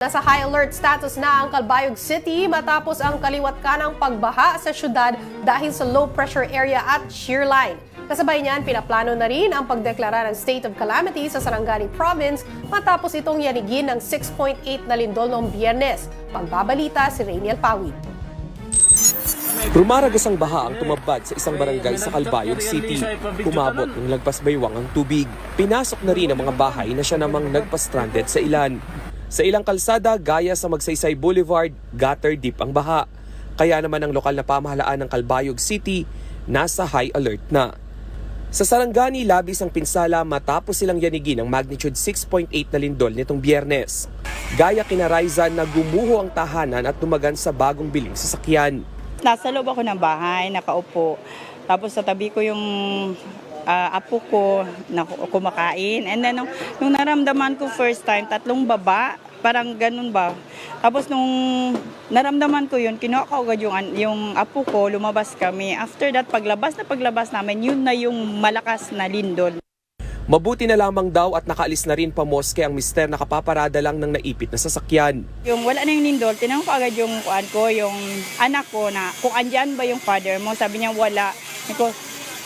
Nasa high alert status na ang Calbayog City matapos ang kaliwat kanang pagbaha sa syudad dahil sa low pressure area at shear line. Kasabay niyan, pinaplano na rin ang pagdeklara ng state of calamity sa Sarangani Province matapos itong yanigin ng 6.8 na lindol noong biyernes. Pagbabalita si Rainiel Pawid. Rumaragas ang baha ang tumabad sa isang barangay sa Calbayog City. Umabot ng lagpas baywang ang tubig. Pinasok na rin ang mga bahay na siya namang nagpa-stranded sa ilan. Sa ilang kalsada, gaya sa Magsaysay Boulevard, gutter deep ang baha. Kaya naman ang lokal na pamahalaan ng Calbayog City nasa high alert na. Sa Sarangani, labis ang pinsala matapos silang yanigin ng magnitude 6.8 na lindol nitong biyernes. Gaya kina Raizan na gumuho ang tahanan at tumagan sa bagong biling sasakyan. Nasa loob ako ng bahay, nakaupo. Tapos sa tabi ko yung ah, apo ko na kumakain. And then nung, nung naramdaman ko first time, tatlong baba, parang ganun ba. Tapos nung naramdaman ko yun, kinuha ko agad yung, yung apo ko, lumabas kami. After that, paglabas na paglabas namin, yun na yung malakas na lindol. Mabuti na lamang daw at nakaalis na rin pa moske ang mister na kapaparada lang ng naipit na sasakyan. Yung wala na yung lindol, tinanong ko agad yung kuan ko, yung anak ko na kung andyan ba yung father mo. Sabi niya wala. Ko,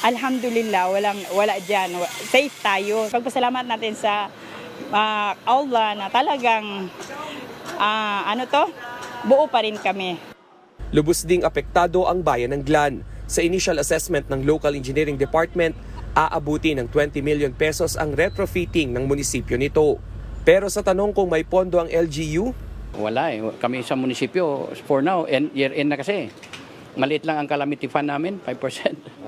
alhamdulillah, walang, wala dyan. Safe tayo. Pagpasalamat natin sa ah, Allah na talagang, ah, ano to, buo pa rin kami. Lubos ding apektado ang bayan ng Glan. Sa initial assessment ng Local Engineering Department, aabuti ng 20 million pesos ang retrofitting ng munisipyo nito. Pero sa tanong kung may pondo ang LGU, Wala eh. Kami sa munisipyo, for now, and year end na kasi. Maliit lang ang calamity fund namin, 5%.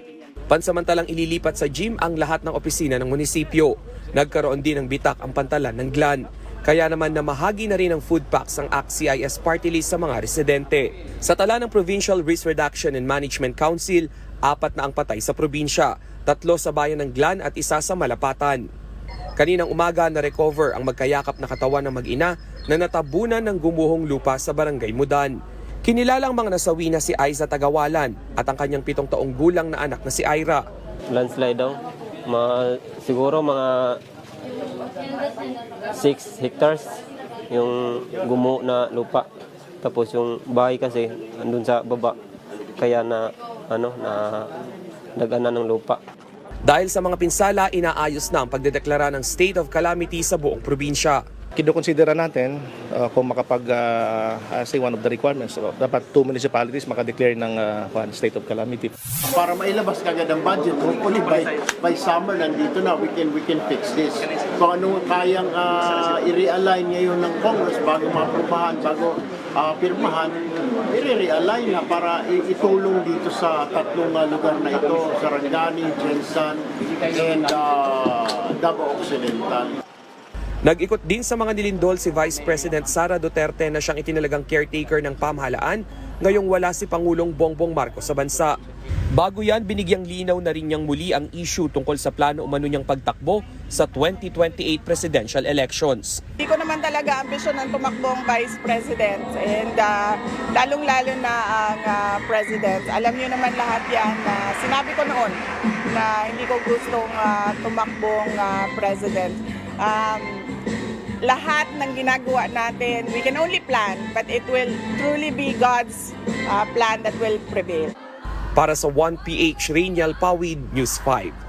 Pansamantalang ililipat sa gym ang lahat ng opisina ng munisipyo. Nagkaroon din ng bitak ang pantalan ng Glan. Kaya naman namahagi na rin ng food packs ang ACT-CIS party list sa mga residente. Sa tala ng Provincial Risk Reduction and Management Council, apat na ang patay sa probinsya, tatlo sa bayan ng Glan at isa sa Malapatan. Kaninang umaga na-recover ang magkayakap na katawan ng mag-ina na natabunan ng gumuhong lupa sa barangay Mudan. Kinilalang mga nasawi na si Aiza Tagawalan at ang kanyang pitong taong gulang na anak na si Ira. landslide daw. Mga, siguro mga 6 hectares yung gumo na lupa. Tapos yung bahay kasi andun sa baba. Kaya na ano na nagana ng lupa. Dahil sa mga pinsala, inaayos na ang pagdedeklara ng state of calamity sa buong probinsya. Kinukonsidera natin uh, kung makapag, uh, uh, say one of the requirements, uh, dapat two municipalities makadeclare ng uh, one state of calamity. para mailabas kagad ang budget. Hopefully by by summer nandito na we can we can fix this. Kung ano kayang ah, i-realign ngayon ng Congress bago maaprubahan, bago ah, pirmahan, i-realign na para itulong dito sa tatlong ah, lugar na ito, Sarangani, Jensan, and ah, Davao Occidental. Nag-ikot din sa mga nilindol si Vice President Sara Duterte na siyang itinalagang caretaker ng pamahalaan ngayong wala si Pangulong Bongbong Marcos sa bansa. Bago yan, binigyang linaw na rin niyang muli ang issue tungkol sa plano umano niyang pagtakbo sa 2028 presidential elections. Hindi ko naman talaga ambisyon ng tumakbong vice president and ah, lalong-lalo na ang ah, president. Alam niyo naman lahat yan na sinabi ko noon na hindi ko gustong ah, tumakbong ah, president. Um, lahat ng ginagawa natin, we can only plan, but it will truly be God's ah, plan that will prevail. Para sa 1PH Rainiel Pawid, News 5.